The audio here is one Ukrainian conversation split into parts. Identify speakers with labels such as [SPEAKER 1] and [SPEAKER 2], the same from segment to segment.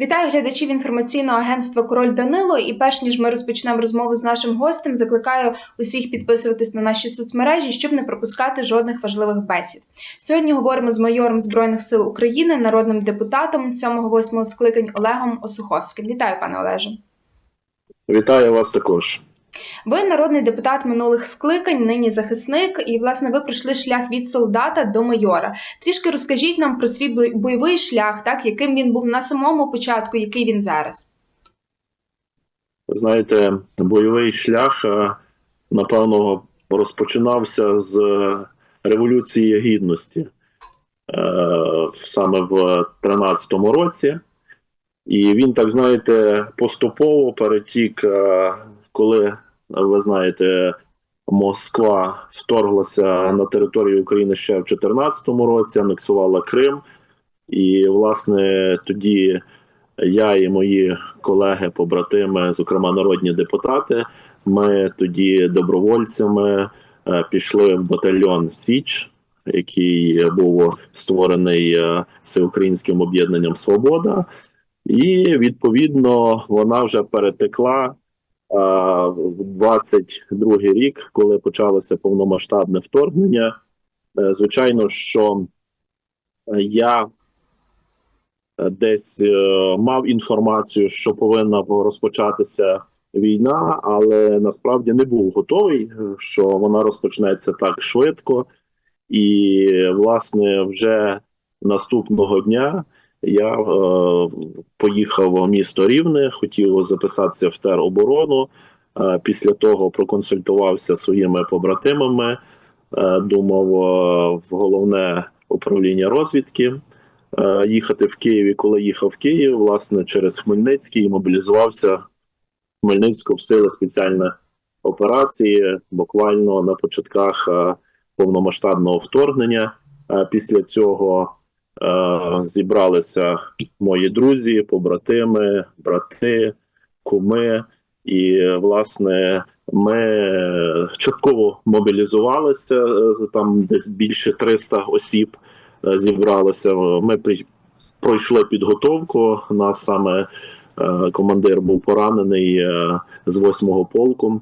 [SPEAKER 1] Вітаю глядачів інформаційного агентства Король Данило. І перш ніж ми розпочнемо розмову з нашим гостем, закликаю усіх підписуватись на наші соцмережі, щоб не пропускати жодних важливих бесід. Сьогодні говоримо з майором збройних сил України, народним депутатом 7-8 скликань Олегом Осуховським. Вітаю, пане Олеже.
[SPEAKER 2] Вітаю вас також.
[SPEAKER 1] Ви народний депутат минулих скликань, нині захисник, і власне ви пройшли шлях від солдата до майора. Трішки розкажіть нам про свій бойовий шлях, так яким він був на самому початку, який він зараз.
[SPEAKER 2] Ви знаєте, бойовий шлях, е, напевно, розпочинався з Революції Гідності е, саме в 13-му році. І він, так знаєте, поступово перетік, е, коли, ви знаєте, Москва вторглася на територію України ще в 2014 році, анексувала Крим. І, власне, тоді я і мої колеги, побратими, зокрема народні депутати, ми тоді добровольцями е, пішли в батальйон Січ, який був створений е, всеукраїнським об'єднанням Свобода, і відповідно вона вже перетекла 22 рік, коли почалося повномасштабне вторгнення. Е, Звичайно, що е, я десь е, мав інформацію, що повинна розпочатися війна, але насправді не був готовий, е, що вона розпочнеться так швидко. І, власне, вже наступного дня я е, поїхав в місто Рівне, хотів записатися в тероборону. Е, після того проконсультувався своїми побратимами, е, думав е, в головне управління розвідки е, їхати в Київ. І коли їхав в Київ, власне, через Хмельницький мобілізувався в Хмельницьку в сили спеціальної операції, буквально на початках е, повномасштабного вторгнення. Е, Після цього зібралися мої друзі, побратими, брати, куми. І, власне, ми частково мобілізувалися, е, там десь більше 300 осіб е, зібралося. Ми при- пройшли підготовку. Нас саме е, командир був поранений е, з 8-го полку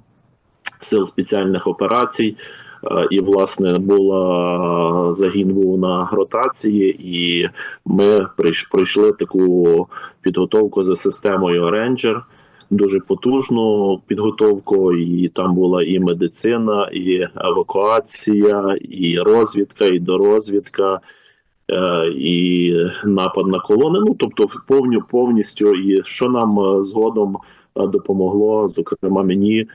[SPEAKER 2] сил спеціальних операцій. Е, І, власне, була загін був на ротації, і ми пройшли таку підготовку за системою Ranger. Дуже потужну підготовку, і там була і медицина, і евакуація, і розвідка, і дорозвідка, е, і напад на колони. Ну тобто, повню повністю, і що нам е, згодом е, допомогло, зокрема мені е,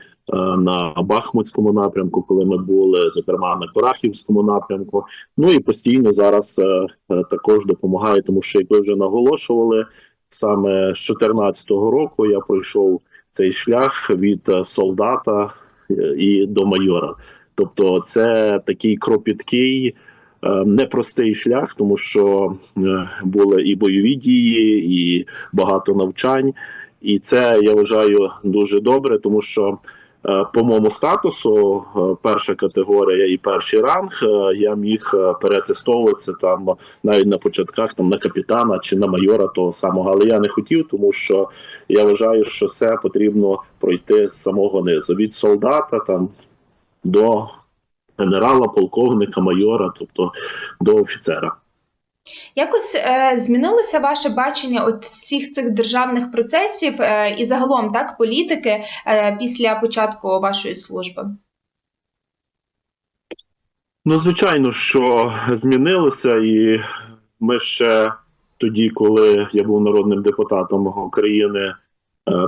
[SPEAKER 2] на Бахмутському напрямку, коли ми були, зокрема на Корахівському напрямку. Ну і постійно зараз е, е, також допомагає, тому що як ви вже наголошували, саме з 2014 року я пройшов цей шлях від е, солдата е, і до майора. Тобто, це такий кропіткий, е, непростий шлях, тому що е, були і бойові дії, і багато навчань. І це я вважаю дуже добре, тому що е, по моєму статусу, е, перша категорія і перший ранг, е, я міг е, перетестовуватися там навіть на початках там на капітана чи на майора того самого, але я не хотів, тому що я вважаю, що все потрібно пройти з самого низу від солдата там до генерала, полковника, майора, тобто до офіцера.
[SPEAKER 1] Якось е, змінилося ваше бачення от всіх цих державних процесів е, і загалом так політики е, після початку вашої служби?
[SPEAKER 2] Ну, звичайно, що змінилося, і ми ще тоді, коли я був народним депутатом України е,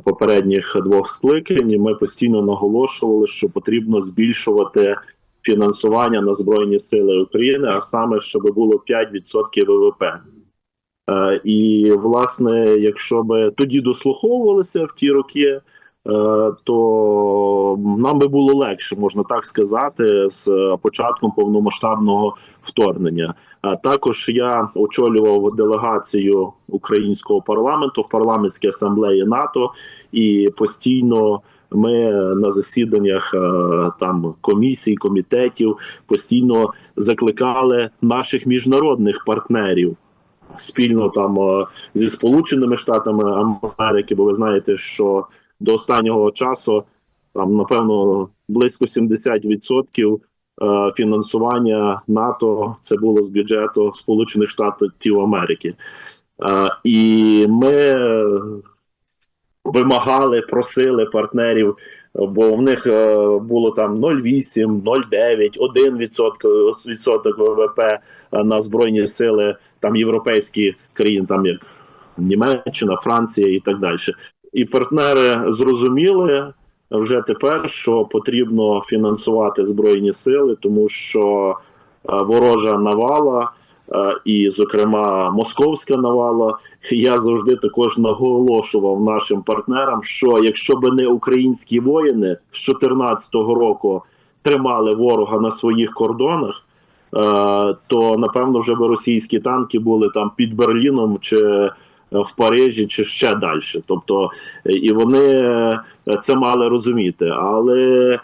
[SPEAKER 2] попередніх двох скликань, ми постійно наголошували, що потрібно збільшувати фінансування на Збройні Сили України, а саме, щоб було 5% ВВП. Е, І, власне, якщо би тоді дослуховувалися в ті роки, е, то нам би було легше, можна так сказати, з початком повномасштабного вторгнення. А також я очолював делегацію українського парламенту в парламентській асамблеї НАТО і постійно. Ми на засіданнях е, там комісій, комітетів постійно закликали наших міжнародних партнерів спільно там е, зі Сполученими Штатами Америки, бо ви знаєте, що до останнього часу там напевно близько 70% е, фінансування НАТО це було з бюджету Сполучених Штатів Америки. Е, І ми е, вимагали, просили партнерів, бо в них е, було там 0,8, 0,9, 1 відсоток, відсоток ВВП е, на збройні сили там європейські країни, там як Німеччина, Франція і так далі. І партнери зрозуміли вже тепер, що потрібно фінансувати збройні сили, тому що е, ворожа навала, і, зокрема, московська навала. Я завжди також наголошував нашим партнерам, що якщо би не українські воїни з 2014 року тримали ворога на своїх кордонах, то напевно вже би російські танки були там під Берліном чи е, в Парижі, чи ще далі. Тобто, і вони е, це мали розуміти. Але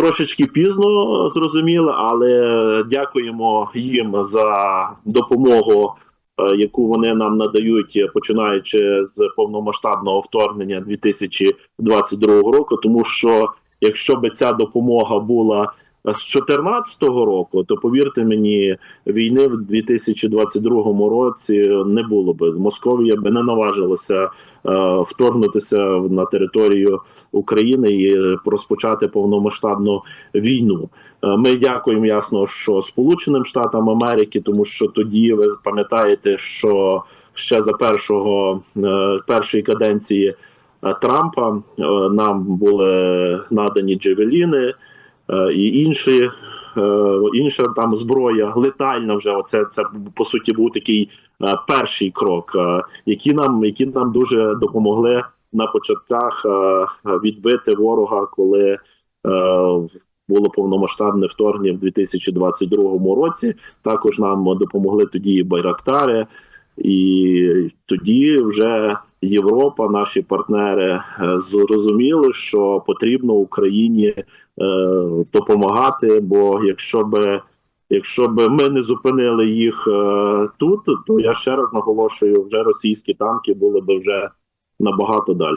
[SPEAKER 2] трошечки пізно зрозуміло, але дякуємо їм за допомогу. е, Яку вони нам надають, е, починаючи з повномасштабного вторгнення 2022 року, тому що якщо би ця допомога була з 2014 року, то повірте мені, війни в 2022 році не було би. Московія би не наважилася е, вторгнутися на територію України і розпочати повномасштабну війну. Е, Ми дякуємо ясно, що Сполученим Штатам Америки, тому що тоді ви пам'ятаєте, що ще за першого е, першої каденції е, Трампа е, нам були надані джевеліни і інші. е, Інша там зброя летальна вже оце це по суті був такий е, перший крок, е, які нам які нам дуже допомогли на початках е, відбити ворога, коли е, було повномасштабне вторгнення в 2022 році. Також нам допомогли тоді байрактари, і тоді вже Європа, наші партнери, е, зрозуміли, що потрібно Україні е, допомагати. Бо якщо би якщо би ми не зупинили їх е, тут, то я ще раз наголошую, вже російські танки були би вже набагато далі.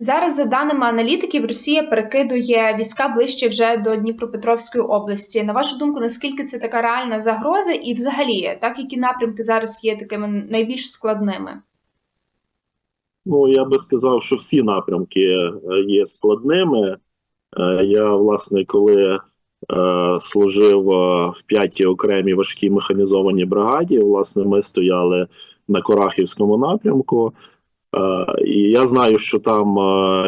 [SPEAKER 1] Зараз, за даними аналітиків, Росія перекидує війська ближче вже до Дніпропетровської області. На вашу думку, наскільки це така реальна загроза, і взагалі, так які напрямки зараз є такими найбільш складними?
[SPEAKER 2] Ну я би сказав, що всі напрямки е, є складними. Е, Я, власне, коли е, служив в п'ятій окремій важкій механізованій бригаді, власне, ми стояли на Корахівському напрямку. І я знаю, що там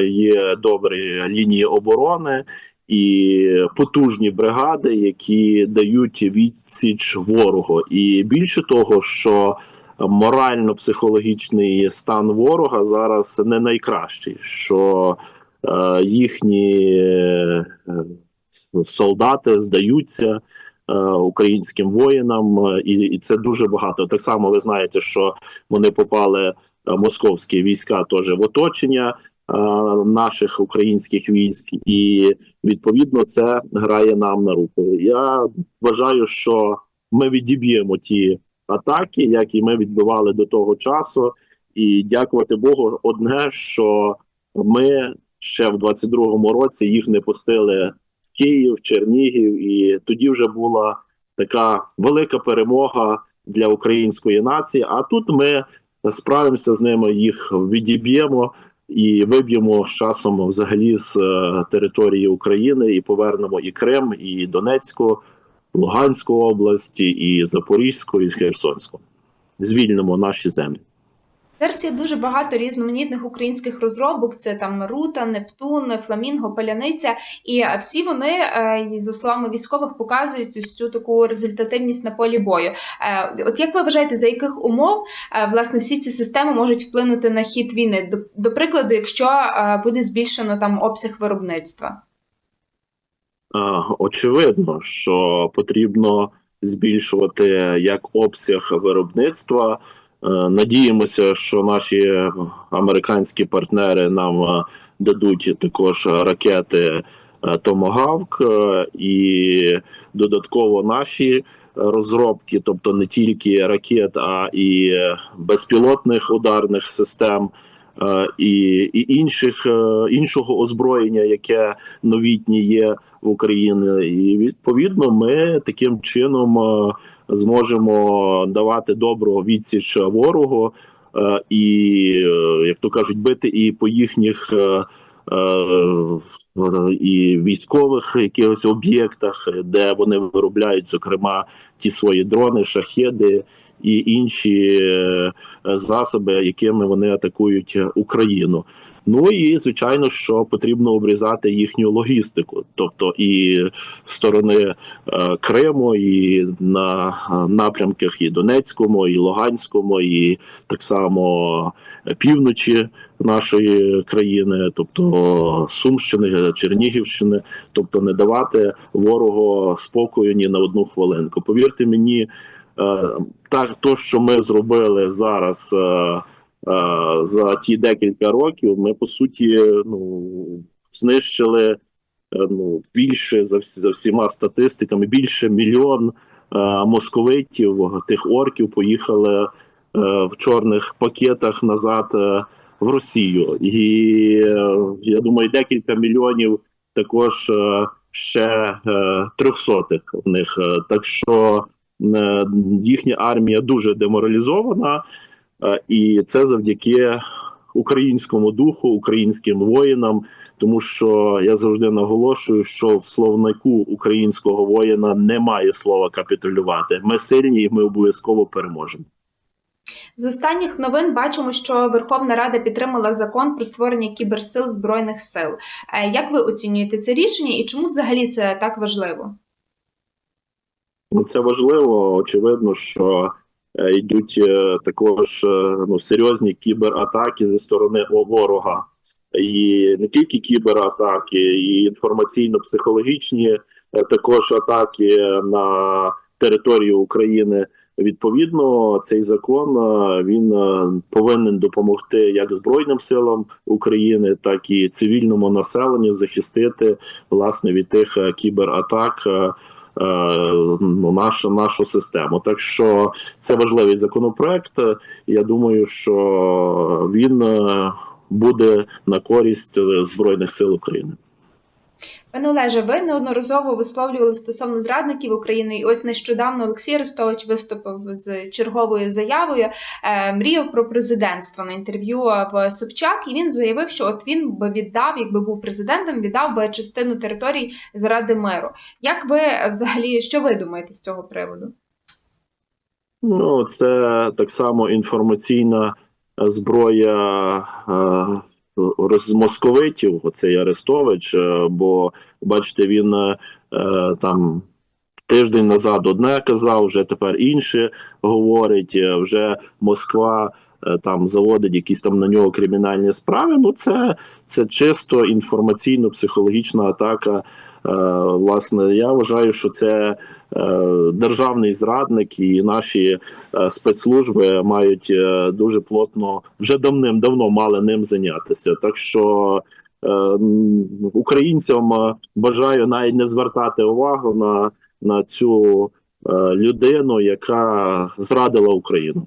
[SPEAKER 2] є добрі лінії оборони і потужні бригади, які дають відсіч ворогу. І більше того, що морально-психологічний стан ворога зараз не найкращий, що е, їхні е, солдати здаються е, українським воїнам, е, і, і це дуже багато. Так само ви знаєте, що вони попали московські війська теж в оточення наших українських військ, і відповідно це грає нам на руку. Я вважаю, що ми відіб'ємо ті атаки, які ми відбивали до того часу. І дякувати Богу, одне, що ми ще в 22-му році їх не пустили в Київ, Чернігів, і тоді вже була така велика перемога для української нації. А тут ми справимося з ними, їх відіб'ємо і виб'ємо з часом взагалі з е, території України і повернемо і Крим, і Донецьку, Луганську області, і Запорізьку, і Херсонську. Звільнимо наші землі.
[SPEAKER 1] Зараз є дуже багато різноманітних українських розробок. Це там Рута, Нептун, Фламінго, Паляниця, і всі вони, е, за словами військових, показують ось цю таку результативність на полі бою. Е, От як ви вважаєте, за яких умов е, власне всі ці системи можуть вплинути на хід війни? До, до прикладу, якщо буде збільшено там обсяг виробництва?
[SPEAKER 2] Очевидно, що потрібно збільшувати як обсяг виробництва. Е, Надіємося, що наші американські партнери нам е, дадуть також ракети е, Томагавк, і додатково наші розробки, тобто не тільки ракет, а і безпілотних ударних систем. Е, І, і інших е, іншого озброєння, яке новітнє є в Україні, і відповідно ми таким чином е, зможемо давати добру відсіч ворогу і, як то кажуть, бити і по їхніх і військових якихось об'єктах, де вони виробляють, зокрема, ті свої дрони, шахеди і інші е, засоби, якими вони атакують Україну. Ну і звичайно, що потрібно обрізати їхню логістику, тобто і сторони е, Криму, і на е, напрямках і Донецькому, і Луганському, і так само півночі нашої країни, тобто Сумщини, Чернігівщини, тобто не давати ворогу спокою ні на одну хвилинку. Повірте мені, так то, що ми зробили зараз. е, е, За ті декілька років ми по суті ну знищили е, ну більше за всі за всіма статистиками, більше мільйон е, московитів, тих орків поїхали е, в чорних пакетах назад е, в Росію, і е, я думаю, декілька мільйонів також е, ще е, трьохсотих в них. Е, Так що е, їхня армія дуже деморалізована, е, і це завдяки українському духу, українським воїнам. Тому що я завжди наголошую, що в словнику українського воїна немає слова капітулювати. Ми сильні, і ми обов'язково переможемо.
[SPEAKER 1] З останніх новин бачимо, що Верховна Рада підтримала закон про створення кіберсил збройних сил. Е, Як ви оцінюєте це рішення і чому взагалі це так важливо?
[SPEAKER 2] Ну, Це важливо. Очевидно, що е, йдуть е, також е, ну, серйозні кібератаки зі сторони ворога, і не тільки кібератаки, і інформаційно-психологічні також атаки на територію України. Відповідно, цей закон він повинен допомогти як Збройним силам України, так і цивільному населенню захистити власне від тих кібератак. Е, ну, нашу, нашу систему. Так що це важливий законопроект. Я думаю, що він е, буде на користь е, Збройних сил України.
[SPEAKER 1] Пане Олеже, ви неодноразово висловлювали стосовно зрадників України, і ось нещодавно Олексій Арестович виступив з черговою заявою. Е, мріяв про президентство на інтерв'ю в Собчак, і він заявив, що от він би віддав, якби був президентом, віддав би частину територій заради миру. Як ви е, взагалі що ви думаєте з цього приводу?
[SPEAKER 2] Ну, це так само інформаційна зброя е, роз- московитів, оцей Арестович. е, Бо бачите, він е, там тиждень назад одне казав, вже тепер інше говорить. е, Вже Москва там заводить якісь там на нього кримінальні справи. Ну, це, це чисто інформаційно-психологічна атака. Е, Власне, я вважаю, що це е, державний зрадник, і наші е, спецслужби мають дуже плотно вже давним-давно мали ним зайнятися. Так що українцям бажаю навіть не звертати увагу на, на цю людину, яка зрадила Україну.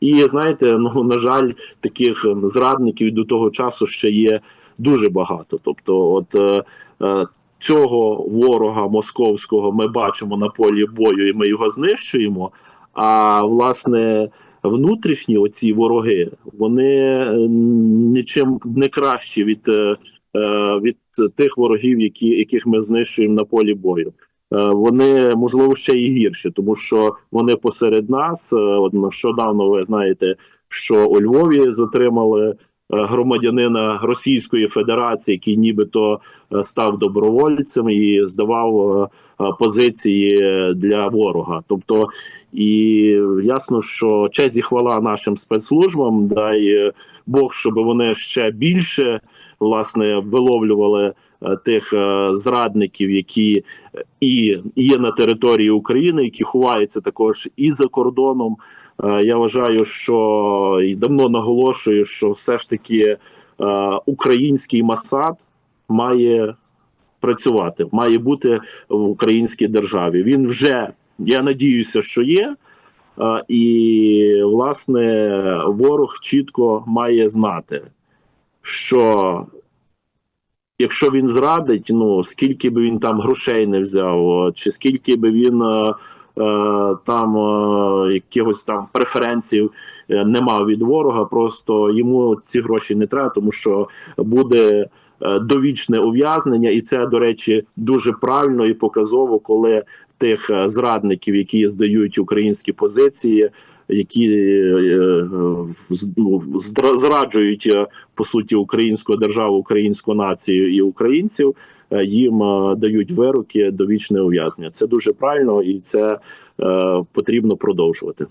[SPEAKER 2] І знаєте, ну на жаль, таких ем, зрадників до того часу ще є дуже багато. Тобто, от е, цього ворога московського ми бачимо на полі бою, і ми його знищуємо. А власне, внутрішні оці вороги, вони е, нічим не кращі від, е, е, від тих ворогів, які, яких ми знищуємо на полі бою. Вони можливо ще і гірші, тому що вони посеред нас. От нещодавно ви знаєте, що у Львові затримали громадянина Російської Федерації, який нібито е, став добровольцем і здавав е, е, позиції для ворога. Тобто, і ясно, що честь і хвала нашим спецслужбам, дай е, Бог, щоб вони ще більше власне виловлювали е, тих е, зрадників, які е, і є на території України, які ховаються також і за кордоном. Е, Я вважаю, що і давно наголошую, що все ж таки е, український Масад має працювати, має бути в українській державі. Він вже я надіюся, що є. Е, І власне ворог чітко має знати, що якщо він зрадить, ну скільки би він там грошей не взяв, чи скільки би він там е, якихось там преференцій е, не мав від ворога, просто йому ці гроші не треба, тому що буде е, довічне ув'язнення, і це, до речі, дуже правильно і показово, коли тих е, зрадників, які здають українські позиції, які е, е, ну, зраджують е, по суті українську державу, українську націю і українців, е, їм е, дають вироки довічне ув'язнення. Це дуже правильно і це е, потрібно продовжувати.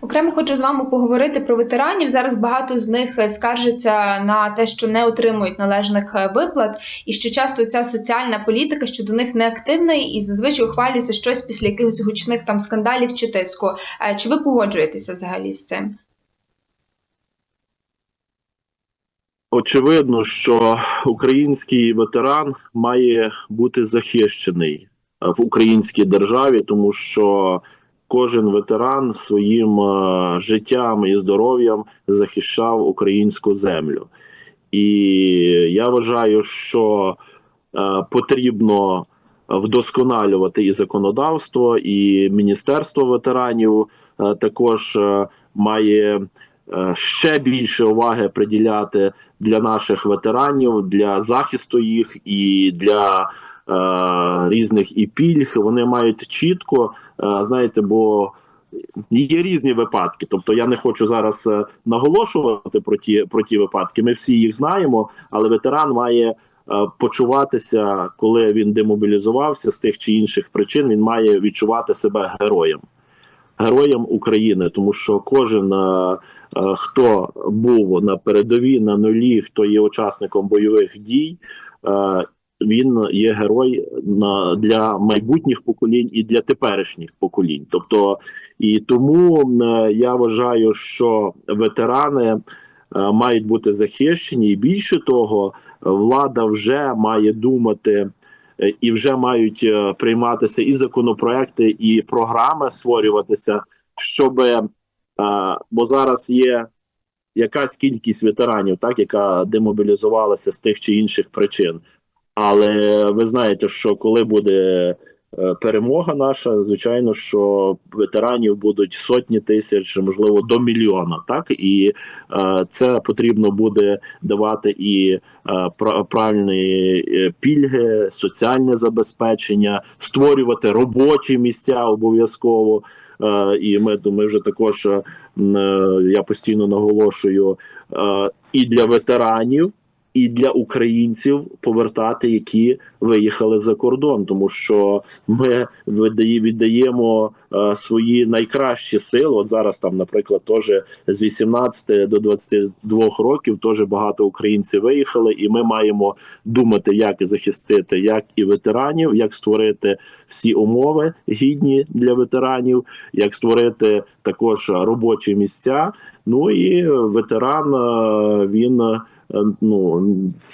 [SPEAKER 1] Окремо хочу з вами поговорити про ветеранів. Зараз багато з них е, скаржаться на те, що не отримують належних е, виплат, і що часто ця соціальна політика щодо них не активна, і зазвичай ухвалюється щось після якихось гучних там скандалів чи тиску. Е, Чи ви погоджуєтеся взагалі з цим?
[SPEAKER 2] Очевидно, що український ветеран має бути захищений в українській державі, тому що кожен ветеран своїм життям і здоров'ям захищав українську землю. І я вважаю, що потрібно вдосконалювати і законодавство, і Міністерство ветеранів також має ще більше уваги приділяти для наших ветеранів, для захисту їх і для е, різних і пільг. Вони мають чітко, е, знаєте, бо є різні випадки. Тобто я не хочу зараз е, наголошувати про ті, про ті випадки. Ми всі їх знаємо, але ветеран має. е, Почуватися, коли він демобілізувався з тих чи інших причин, він має відчувати себе героєм, героєм України, тому що кожен е, е, хто був на передовій, на нулі, хто є учасником бойових дій, е, він є герой для майбутніх поколінь і для теперішніх поколінь. Тобто, і тому я вважаю, що ветерани мають бути захищені, і більше того, влада вже має думати. Е, І вже мають е, прийматися і законопроекти, і програми створюватися, щоб бо зараз є якась кількість ветеранів, так яка демобілізувалася з тих чи інших причин. Але ви знаєте, що коли буде е, перемога наша, звичайно, що ветеранів будуть сотні тисяч, можливо, до мільйона. Так і е, це потрібно буде давати і е, правильні е, пільги, соціальне забезпечення, створювати робочі місця обов'язково. Е, і ми, ми вже також е, е, я постійно наголошую е, і для ветеранів і для українців повертати, які виїхали за кордон, тому що ми віддаємо е, свої найкращі сили. От зараз там, наприклад, теж з 18 до 22 років теж багато українців виїхали, і ми маємо думати, як захистити як і ветеранів, як створити всі умови гідні для ветеранів, як створити також робочі місця. Ну і ветеран е, він. Е, Ну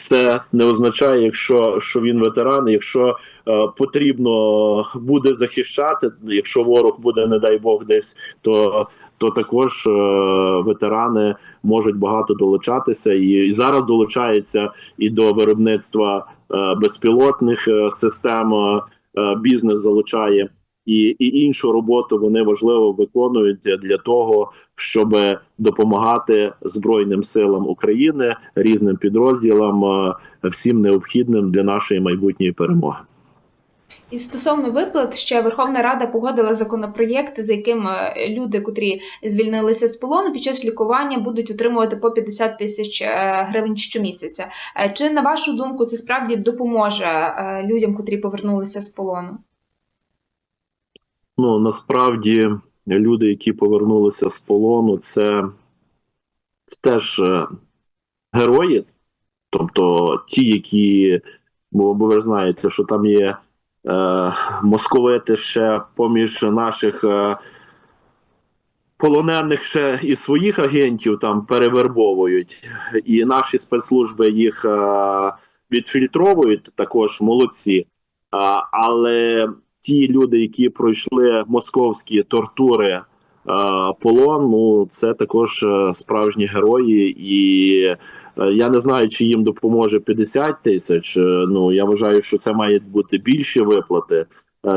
[SPEAKER 2] це не означає, якщо що він ветеран, якщо е, потрібно буде захищати, якщо ворог буде, не дай Бог, десь то. То також е, ветерани можуть багато долучатися, і, і зараз долучаються і до виробництва е, безпілотних е, систем. е, бізнес залучає і, і іншу роботу вони важливо виконують для того, щоб допомагати Збройним силам України різним підрозділам, е, всім необхідним для нашої майбутньої перемоги.
[SPEAKER 1] І стосовно виплат, ще Верховна Рада погодила законопроєкт, за яким е, люди, котрі звільнилися з полону, під час лікування будуть отримувати по 50 тисяч е, гривень щомісяця. Чи на вашу думку це справді допоможе людям, котрі повернулися з полону?
[SPEAKER 2] Ну насправді люди, які повернулися з полону, це, теж е, герої, тобто ті, які, бо, ви знаєте, що там є е, московити ще поміж наших. Е, Полонених ще і своїх агентів там перевербовують, і наші спецслужби їх е, відфільтровують також молодці. А, але ті люди, які пройшли московські тортури, е, полон, ну це також е, справжні герої, і е, я не знаю, чи їм допоможе 50 тисяч. Ну я вважаю, що це мають бути більші виплати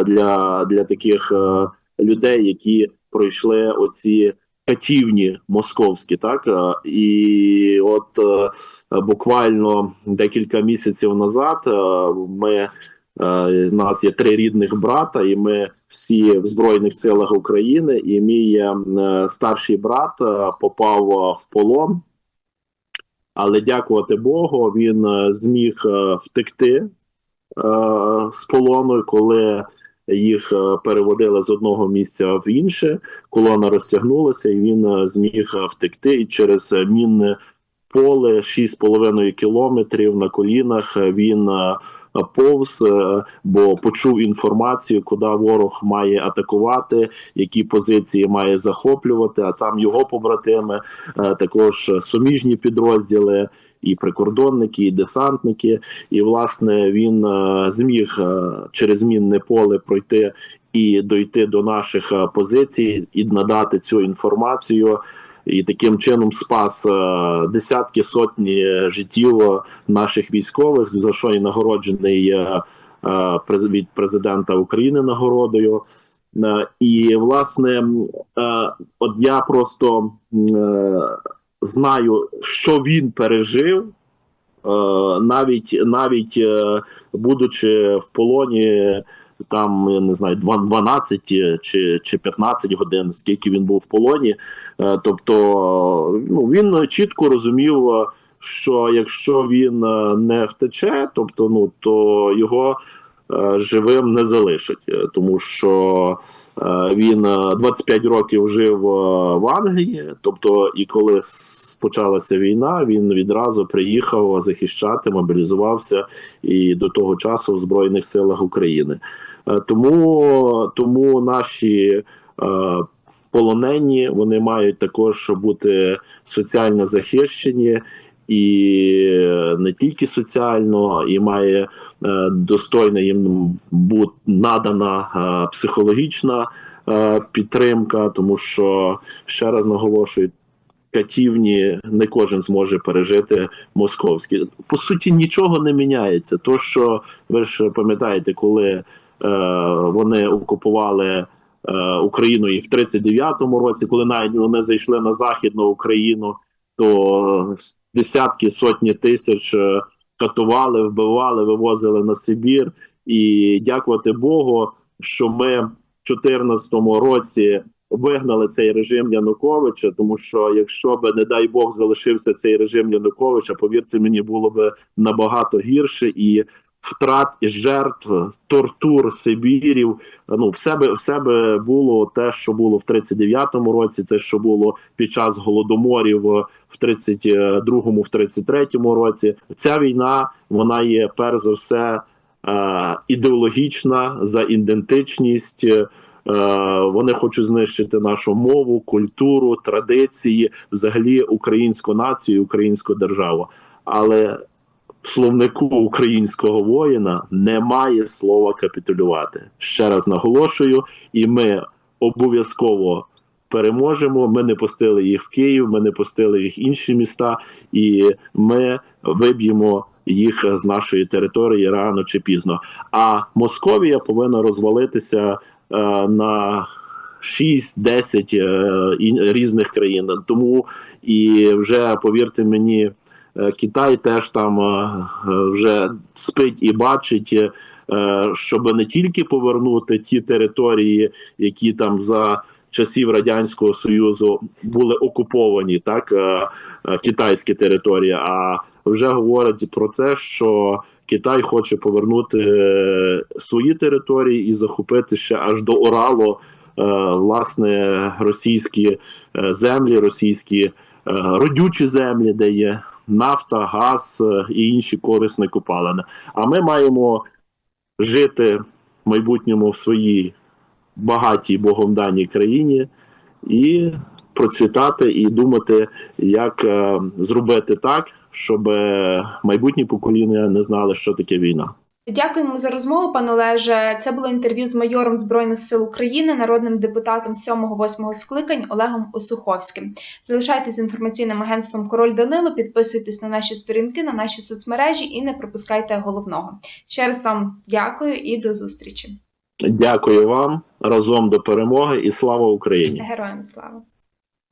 [SPEAKER 2] для, для таких людей, які пройшли оці катівні московські, так і от буквально декілька місяців назад ми. Е, У нас є три рідних брата, і ми всі в Збройних силах України. І мій е, старший брат е, попав е, в полон, але дякувати Богу, він е, зміг е, втекти е, з полону, коли їх е, переводили з одного місця в інше. Колона розтягнулася, і він е, зміг е, втекти і через е, мінне поле 6,5 кілометрів на колінах. Він е, повз, е, бо почув інформацію, куди ворог має атакувати, які позиції має захоплювати. А там його побратими, е, також суміжні підрозділи. І прикордонники, і десантники, і власне він зміг через мінне поле пройти і дойти до наших позицій і надати цю інформацію, і таким чином спас е, десятки сотні життів наших військових, за що і нагороджений е, від президента України нагородою. Е, І власне, от я просто знаю, що він пережив. Навіть навіть будучи в полоні, там я не знаю, 12 чи, чи 15 годин, скільки він був в полоні. Е, тобто, ну він чітко розумів, е, що якщо він е, не втече, тобто, ну то його е, живим не залишать, Е, тому що е, він е, 25 років жив е, в Англії, тобто, і коли почалася війна, він відразу приїхав захищати, мобілізувався і до того часу в Збройних силах України. Е, Тому, тому наші е, полонені вони мають також бути соціально захищені. І не тільки соціально, і має е, достойна їм бути надана психологічна підтримка, тому що ще раз наголошую, катівні не кожен зможе пережити московські. По суті, нічого не міняється. То, що ви ж пам'ятаєте, коли е, вони окупували е, Україну і в 39-му році, коли навіть вони зайшли на Західну Україну, то десятки сотні тисяч е, катували, вбивали, вивозили на Сибір. І дякувати Богу, що ми в 2014 році вигнали цей режим Януковича, тому що якщо б, не дай Бог, залишився цей режим Януковича, повірте мені, було б набагато гірше і втрат жертв, тортур, Сибірів. Ну, все би все би було те, що було в 39-му році, це що було під час голодоморів в 32-му, в 33-му році. Ця війна вона є перш за все е, ідеологічна за ідентичність. Е, вони хочуть знищити нашу мову, культуру, традиції, взагалі українську націю, українську державу. Але в словнику українського воїна немає слова капітулювати. Ще раз наголошую, і ми обов'язково переможемо. Ми не пустили їх в Київ, ми не пустили їх в інші міста, і ми виб'ємо їх з нашої території рано чи пізно. А Московія повинна розвалитися на 6-10 е, різних країн. Тому і вже повірте мені. Е, Китай теж там е, е, вже спить і бачить, е, щоб не тільки повернути ті території, які там за часів радянського союзу були окуповані, так е, е, китайські території, а вже говорить про те, що Китай хоче повернути е, свої території і захопити ще аж до Уралу, е, власне, російські е, землі, російські родючі землі, де є нафта, газ і інші корисні копалини. А ми маємо жити в майбутньому в своїй багатій Богом даній країні і процвітати, і думати, як зробити так, щоб е, майбутні покоління не знали, що таке війна.
[SPEAKER 1] Дякуємо за розмову, пане Олеже. Це було інтерв'ю з майором Збройних сил України, народним депутатом 7-8 скликань Олегом Осуховським. Залишайтесь з інформаційним агентством Король Данило, підписуйтесь на наші сторінки, на наші соцмережі і не пропускайте головного. Ще раз вам дякую і до зустрічі.
[SPEAKER 2] Дякую вам разом до перемоги і слава Україні.
[SPEAKER 1] Героям слава!